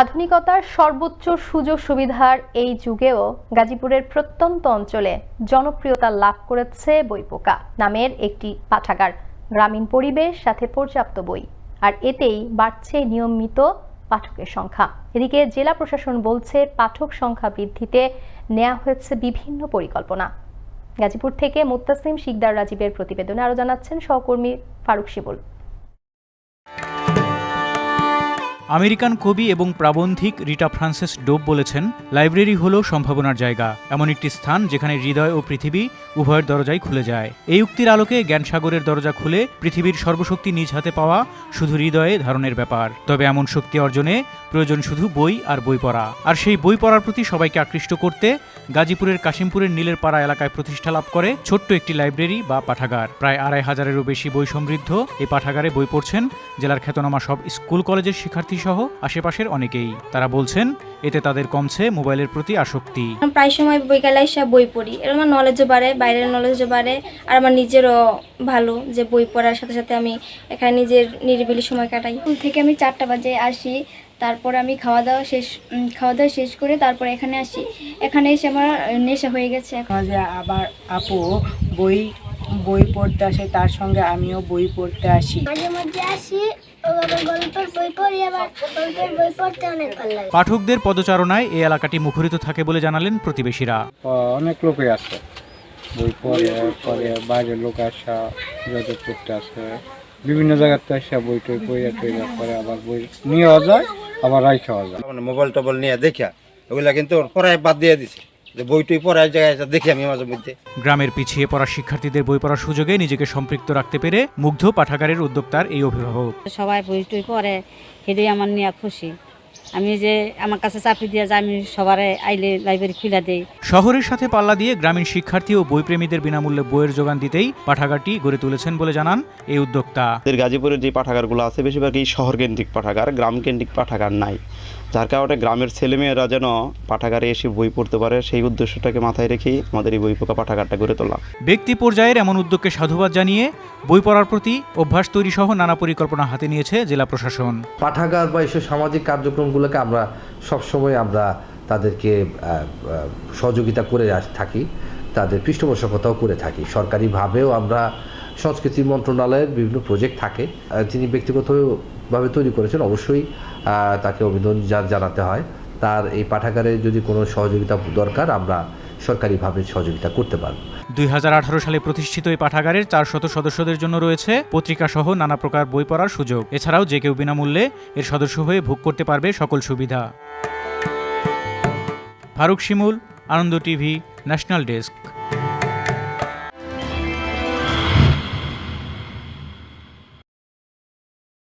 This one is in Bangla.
আধুনিকতার সর্বোচ্চ সুযোগ সুবিধার এই যুগেও গাজীপুরের প্রত্যন্ত অঞ্চলে জনপ্রিয়তা লাভ করেছে বইপোকা নামের একটি পাঠাগার। গ্রামীণ পরিবেশ, সাথে পর্যাপ্ত বই। আর এতেই বাড়ছে নিয়মিত পাঠকের সংখ্যা। এদিকে জেলা প্রশাসন বলছে, পাঠক সংখ্যা বৃদ্ধিতে নেওয়া হয়েছে বিভিন্ন পরিকল্পনা। গাজীপুর থেকে মুত্তাসিম শিকদার রাজীবের প্রতিবেদনে আরও জানাচ্ছেন সহকর্মী ফারুক শিবুল। আমেরিকান কবি এবং প্রাবন্ধিক রিটা ফ্রান্সিস ডোব বলেছেন, লাইব্রেরি হলো সম্ভাবনার জায়গা। এমন একটি স্থান যেখানে হৃদয় ও পৃথিবী উভয়ের দরজাই খুলে যায়। এই উক্তির আলোকে জ্ঞানসাগরের দরজা খুলে পৃথিবীর সর্বশক্তি নিজ হাতে পাওয়া শুধু হৃদয়ে ধারণের ব্যাপার। তবে এমন শক্তি অর্জনে প্রয়োজন শুধু বই আর বই পড়া। আর সেই বই পড়ার প্রতি সবাইকে আকৃষ্ট করতে গাজীপুরের কাশিমপুরের নীলের পাড়া এলাকায় প্রতিষ্ঠা লাভ করে ছোট্ট একটি লাইব্রেরি বা পাঠাগার। প্রায় আড়াই হাজারেরও বেশি বই সমৃদ্ধ এই পাঠাগারে বই পড়ছেন জেলার খ্যাতনামা সব স্কুল কলেজের শিক্ষার্থী সহ আশেপাশের অনেকেই। তারা বলছেন এতে তাদের কমছে মোবাইলের প্রতি আসক্তি। প্রায় সময় বিকালে এসে বই পড়ি। এর আমার নলেজও বাড়ে বাইরের নলেজও বাড়ে আর আমার নিজেরও ভালো যে বই পড়ার সাথে সাথে আমি এখানে নিজের নিরিবিলি সময় কাটাই। স্কুল থেকে আমি চারটা বাজে আসি তারপর আমি খাওয়া দাওয়া শেষ খাওয়া দাওয়া শেষ করে তারপর এখানে আসি। এখানে এসে আমার নেশা হয়ে গেছে এখন। মাঝে আবার আপু বই বই পড়তে আসে তার সঙ্গে আমিও বই পড়তে আসি। মাঝে মধ্যে আসি বই বই পাঠকদের পদচারণায় এই এলাকাটি মুখরিত থাকে বলে জানালেন প্রতিবেশীরা। অনেক লোকই আছে। বই পড়ে পরে বাইরের লোক আসা যত পড়তে আসে। বিভিন্ন জায়গাতে আসা বই টই পড়ে টইয়া পরে আবার বই নিয়েও যায় আবার রাইখাও যায়। মানে মোবাইল টোবাইল নিয়ে দেখা ওগুলা কিন্তু পড়ায় বাদ দিয়ে দিছে। যে বইটুই পড়ার জায়গায় দেখি আমি মাঝে মধ্যে। গ্রামের পিছিয়ে পড়া শিক্ষার্থীদের বই পড়ার সুযোগে নিজেকে সম্পৃক্ত রাখতে পেরে মুগ্ধ পাঠাগারের উদ্যোক্তার এই অভিভাবক। সবাই বই টই পড়ে সেটাই আমার নিয়ে খুশি। আমি যে আমার কাছে চাকরি দিয়ে যে আমি সবারে আইলে লাইব্রেরি খুলে দেই। শহরের সাথে পাল্লা দিয়ে গ্রামীণ শিক্ষার্থী ও বইপ্রেমীদের বিনামূল্যে বইয়ের যোগান দিতেই পাঠাগারটি গড়ে তুলেছেন বলে জানান এই উদ্যোক্তা। গাজীপুরের যে পাঠাগারগুলো আছে বেশিরভাগই শহর কেন্দ্রিক পাঠাগার গ্রাম কেন্দ্রিক পাঠাগার নাই। যার কারণে গ্রামের ছেলেমেয়েরা যেন পাঠাগারে এসে বই পড়তে পারে সেই উদ্দেশ্যটাকে মাথায় রেখেই আমাদের এই বই পোকা পাঠাগারটা গড়ে তোলা। ব্যক্তি পর্যায়ের এমন উদ্যোগকে সাধুবাদ জানিয়ে বই পড়ার প্রতি অভ্যাস তৈরি সহ নানা পরিকল্পনা হাতে নিয়েছে জেলা প্রশাসন। পাঠাগার বা এসব সামাজিক কার্যক্রমগুলোকে আমরা সবসময় আমরা তাদেরকে সহযোগিতা করে থাকি, তাদের পৃষ্ঠপোষকতাও করে থাকি। সরকারিভাবেও আমরা সংস্কৃতি মন্ত্রণালয়ের বিভিন্ন প্রজেক্ট থাকে। তিনি ব্যক্তিগতভাবে তৈরি করেছেন, অবশ্যই তাকে অভিনন্দন জানাতে হয়। তার এই পাঠাগারে যদি কোনো সহযোগিতা দরকার, আমরা সরকারিভাবে সহযোগিতা করতে পারব। দুই হাজার আঠারো সালে প্রতিষ্ঠিত এই পাঠাগারের চার শত সদস্যদের জন্য রয়েছে পত্রিকা সহ নানা প্রকার বই পড়ার সুযোগ। এছাড়াও যে কেউ বিনামূল্যে এর সদস্য হয়ে ভোগ করতে পারবে সকল সুবিধা। Farooq Shimul, Ananda TV, national desk.